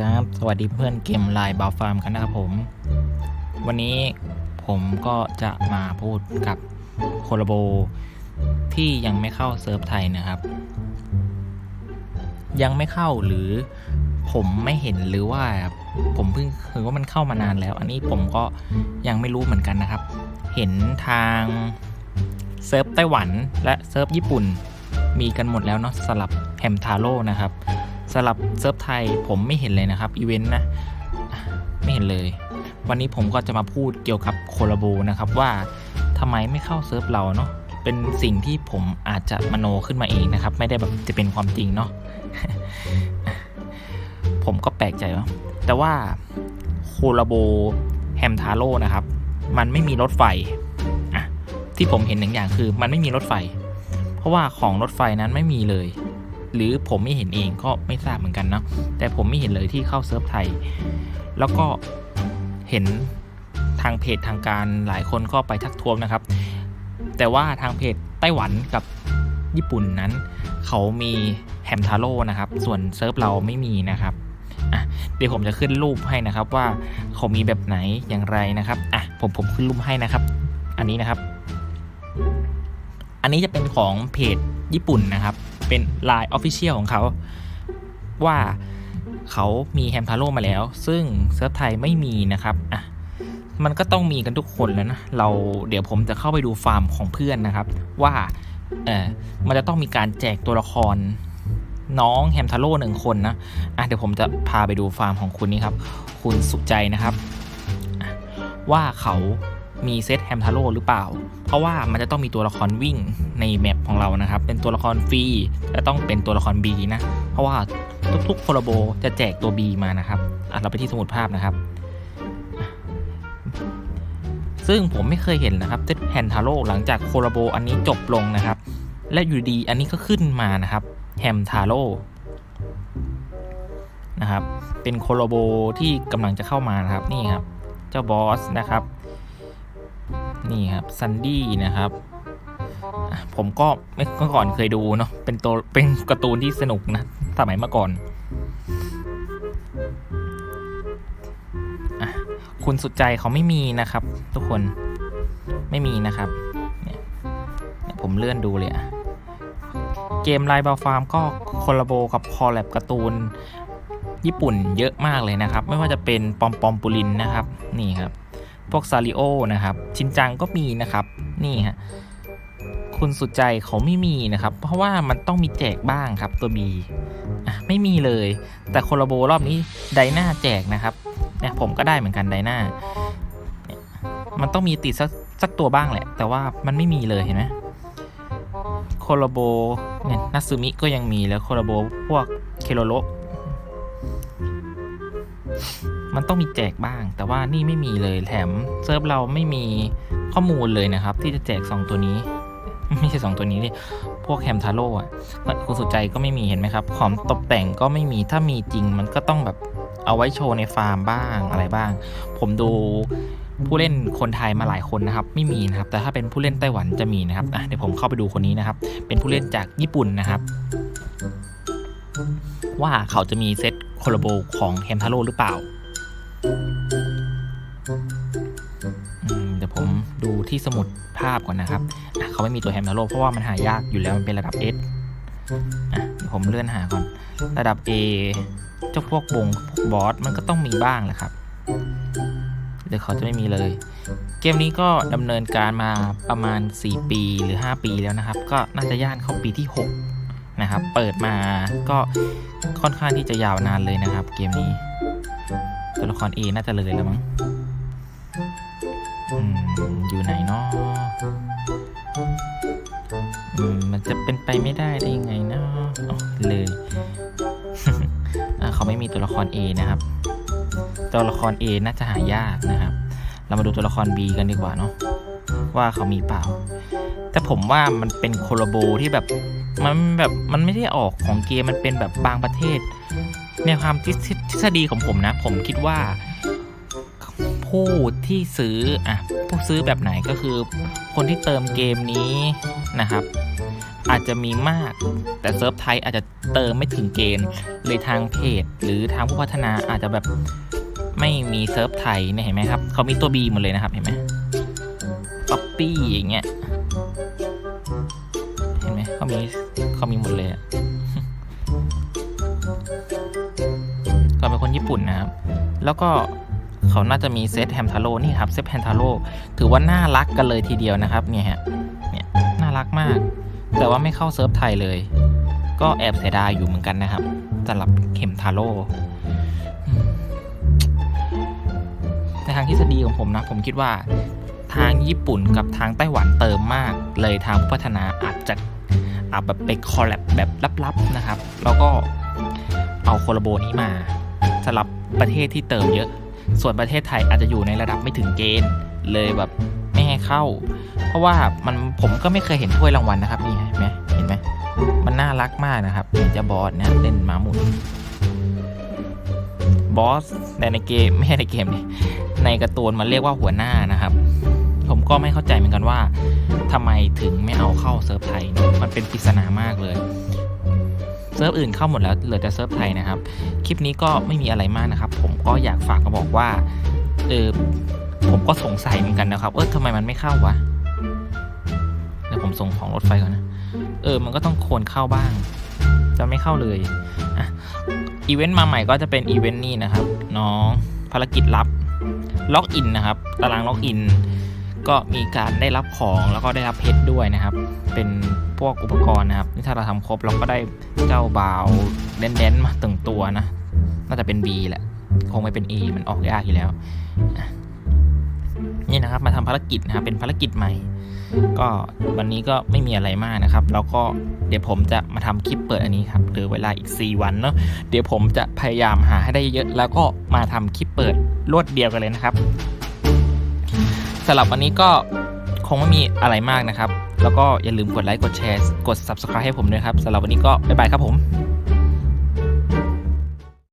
ครับ สวัสดีเพื่อนเกมไลน์บาฟาร์มกันนะครับผม วันนี้ผมก็จะมาพูดกับโคลโบที่ยังไม่เข้าเซิร์ฟไทยนะครับ ยังไม่เข้าหรือผมไม่เห็นหรือว่าผมเพิ่งคือว่ามันเข้ามานานแล้ว อันนี้ผมก็ยังไม่รู้เหมือนกันนะครับ เห็นทางเซิร์ฟไต้หวันและเซิร์ฟญี่ปุ่นมีกันหมดแล้วเนาะสลับแฮมทาโร่นะครับ สลับเซิร์ฟไทยผมไม่เห็นเลยนะครับอีเวนต์นะไม่เห็นเลย วันนี้ผมก็จะมาพูดเกี่ยวกับโคลาโบนะครับว่าทำไมไม่เข้าเซิร์ฟเราเนาะเป็นสิ่งที่ผมอาจจะมโนขึ้นมาเองนะครับ ไม่ได้แบบจะเป็นความจริงเนาะผมก็แปลกใจว่าแต่ว่าโคลาโบแฮมทาโร่นะครับ มันไม่มีรถไฟที่ผมเห็นหนึ่งอย่างคือ มันไม่มีรถไฟ เพราะว่าของรถไฟนั้นไม่มีเลย หรือผมไม่เห็นเองก็ไม่ทราบเหมือนกันเนาะแต่ผมไม่เห็นเลยที่เข้าเซิร์ฟไทย แล้วก็เห็นทางเพจทางการหลายคนก็ไปทักท้วงนะครับ แต่ว่าทางเพจไต้หวันกับญี่ปุ่นนั้น เขามีแฮมทาโร่นะครับ ส่วนเซิร์ฟเราไม่มีนะครับอะเดี๋ยวผมจะขึ้นรูปให้นะครับว่าเขามีแบบไหนอย่างไรนะครับอะผมผมขึ้นรูปให้นะครับ อันนี้นะครับ อันนี้จะเป็นของเพจญี่ปุ่นนะครับ เป็น Line Official ของเขาว่าเขามีแฮมทาโร่มาแล้ว ซึ่งเซิร์ฟไทยไม่มีนะครับอะมันก็ต้องมีกันทุกคนแล้วนะเราเดี๋ยวผมจะเข้าไปดูฟาร์มของเพื่อนนะครับ ว่าเออมันจะต้องมีการแจกตัวละครน้องแฮมทาโร่หนึ่งคนนะอะเดี๋ยวผมจะพาไปดูฟาร์มของคุณนี่ครับ คุณสุใจนะครับ ว่าเขา มีเซตแฮมทาโร่หรือเปล่า เพราะว่ามันจะต้องมีตัวละครวิ่งในแมปของเรานะครับ เป็นตัวละครฟรีและต้องเป็นตัวละคร B นะ เพราะว่าทุกๆโคลโบจะแจกตัว B มานะครับอะเราไปที่สมุดภาพนะครับ ซึ่งผมไม่เคยเห็นนะครับเซตแฮมทาโร่หลังจากโคลโบอันนี้จบลงนะครับ และอยู่ดีอันนี้ก็ขึ้นมานะครับแฮมทาโร่นะครับ เป็นโคลโบที่กำลังจะเข้ามานะครับ นี่ครับ เจ้าบอสนะครับ นี่ครับซันดี้นะครับผมก็เมื่อก่อนเคยดูเนาะเป็นตัวเป็นการ์ตูนที่สนุกนะ สมัยเมื่อก่อนอคุณสุดใจเขาไม่มีนะครับ ทุกคนไม่มีนะครับเนี่ยผมเลื่อนดูเลยอะเกมไลน์บาฟาร์มก็คอลลาโบกับคอลแลบการ์ตูนญี่ปุ่นเยอะมากเลยนะครับ ไม่ว่าจะเป็นปอมปอมปูลินนะครับ นี่ครับ พวกซาริโอนะครับ ชินจังก็มีนะครับ นี่ฮะ คุณสุดใจเขาไม่มีนะครับ เพราะว่ามันต้องมีแจกบ้างครับตัวบีไม่มีเลย แต่โคลโบรอบนี้ไดนาแจกนะครับ เนี่ยผมก็ได้เหมือนกันไดนาเนี่ยมันต้องมีติดสักสักตัวบ้างแหละ แต่ว่ามันไม่มีเลยเห็นไหมโคลโบเนี่ยนัตสึมิก็ยังมีแล้วโคลโบพวกเคโรโร มันต้องมีแจกบ้าง แต่ว่านี่ไม่มีเลยแถมเซิร์ฟเราไม่มีข้อมูลเลยนะครับ ที่จะแจก 2 ตัวนี้ ไม่ใช่ 2 ตัวนี้ดิพวกแฮมทาโร่อะคุณสุใจก็ไม่มีเห็นไหมครับของตกแต่งก็ไม่มีถ้ามีจริงมันก็ต้องแบบเอาไว้โชว์ในฟาร์มบ้างอะไรบ้าง ผมดูผู้เล่นคนไทยมาหลายคนนะครับ ไม่มีนะครับ แต่ถ้าเป็นผู้เล่นไต้หวันจะมีนะครับเดี๋ยวผมเข้าไปดูคนนี้นะครับ เป็นผู้เล่นจากญี่ปุ่นนะครับ ว่าเขาจะมีเซตโคลาโบของแฮมทาโร่หรือเปล่า เดี๋ยวผมดูที่สมุดภาพก่อนนะครับเขาไม่มีตัวแฮมทาโร่เพราะว่ามันหายากอยู่แล้วมันเป็นระดับ S อะผมเลื่อนหาก่อน ระดับ A เจ้าพวกบงบอสมันก็ต้องมีบ้างแหละครับเดี๋ยวเขาจะไม่มีเลย เกมนี้ก็ดำเนินการมาประมาณ 4 ปีหรือ 5 ปีแล้วนะครับ ก็น่าจะย่านเข้าปีที่ 6 นะครับ เปิดมาก็ค่อนข้างที่จะยาวนานเลยนะครับ เกมนี้ ตัวละคร A น่าจะเลยแล้วมั้งอยู่ไหนเนาะมันจะเป็นไปไม่ได้ได้ยังไงเนาะเลยเขาไม่มีตัวละคร A นะครับ ตัวละคร A น่าจะหายากนะครับ เรามาดูตัวละคร B กันดีกว่าเนาะว่าเขามีเปล่า แต่ผมว่ามันเป็นโคลาโบที่แบบมันแบบมันไม่ได้ออกของเกมมันเป็นแบบบางประเทศ ในความทฤษฎีของผมนะ ผมคิดว่าผู้ที่ซื้ออะผู้ซื้อแบบไหนก็คือ คนที่เติมเกมนี้นะครับ อาจจะมีมากแต่เซิร์ฟไทยอาจจะเติมไม่ถึงเกณฑ์เลยทางเพจ หรือทางผู้พัฒนาอาจจะแบบไม่มีเซิร์ฟไทยเนี่ยเห็นไหมครับเขามีตัว B หมดเลยนะครับเห็นไหมป๊อปปี้อย่างเงี้ยเห็นไหมเขามีเขามีหมดเลยอะ คนญี่ปุ่นนะครับ แล้วก็เขาน่าจะมีเซตแฮมทาโร่นี่ครับเซตแฮมทาโร่ถือว่าน่ารักกันเลยทีเดียวนะครับเนี่ยฮะเนี่ยน่ารักมาก แต่ว่าไม่เข้าเซิร์ฟไทยเลย ก็แอบเสียดายอยู่เหมือนกันนะครับสำหรับเข็มทาโร่ในทางทฤษฎีของผมนะ ผมคิดว่าทางญี่ปุ่นกับทางไต้หวันเติมมาก เลยทางผู้พัฒนาอาจจะอาจแบบไปคอลแลบแบบลับๆนะครับ แล้วก็เอาโคลโบนี้มา สำหรับประเทศที่เติมเยอะ ส่วนประเทศไทยอาจจะอยู่ในระดับไม่ถึงเกณฑ์เลยแบบไม่ให้เข้า เพราะว่ามันผมก็ไม่เคยเห็นถ้วยรางวัลนะครับนี่เห็นไหมเห็นไหมมันน่ารักมากนะครับเจะบอสเนี่ยเล่นหมาหมุนบอสในในเกมไม่ใช่ในเกมนี่ในการ์ตูนมันเรียกว่าหัวหน้านะครับ ผมก็ไม่เข้าใจเหมือนกันว่าทำไมถึงไม่เอาเข้าเซิร์ฟไทย มันเป็นปริศนามากเลย เซิร์ฟอื่นเข้าหมดแล้วเหลือแต่เซิร์ฟไทยนะครับ คลิปนี้ก็ไม่มีอะไรมากนะครับ ผมก็อยากฝากมาบอกว่าเออผมก็สงสัยเหมือนกันนะครับ เออทำไมมันไม่เข้าวะเดี๋ยวผมส่งของรถไฟก่อนนะ เออ มันก็ต้องควรเข้าบ้าง จะไม่เข้าเลยอะอีเวนต์มาใหม่ก็จะเป็นอีเวนต์นี้นะครับ น้องภารกิจลับล็อกอินนะครับ ตารางล็อกอิน ก็มีการได้รับของแล้วก็ได้รับเพชรด้วยนะครับ เป็น พวกอุปกรณ์นะครับนี่ถ้าเราทำครบเราก็ได้เจ้าบาวเดนๆมาตึงตัวนะ น่าจะเป็น B แหละ คงไม่เป็น A มันออกยากอยู่แล้ว นี่นะครับมาทำภารกิจนะครับเป็นภารกิจใหม่ ก็วันนี้ก็ไม่มีอะไรมากนะครับ แล้วก็เดี๋ยวผมจะมาทำคลิปเปิดอันนี้ครับเหรือเวลาอีก 4 วันเนาะเดี๋ยวผมจะพยายามหาให้ได้เยอะ แล้วก็มาทำคลิปเปิดรวดเดียวกันเลยนะครับสำหรับวันนี้ก็ คงไม่มีอะไรมากนะครับ แล้วก็อย่าลืมกดไลค์กดแชร์ กด subscribe ให้ผมด้วยครับสำหรับวันนี้ก็บ๊ายบายครับผม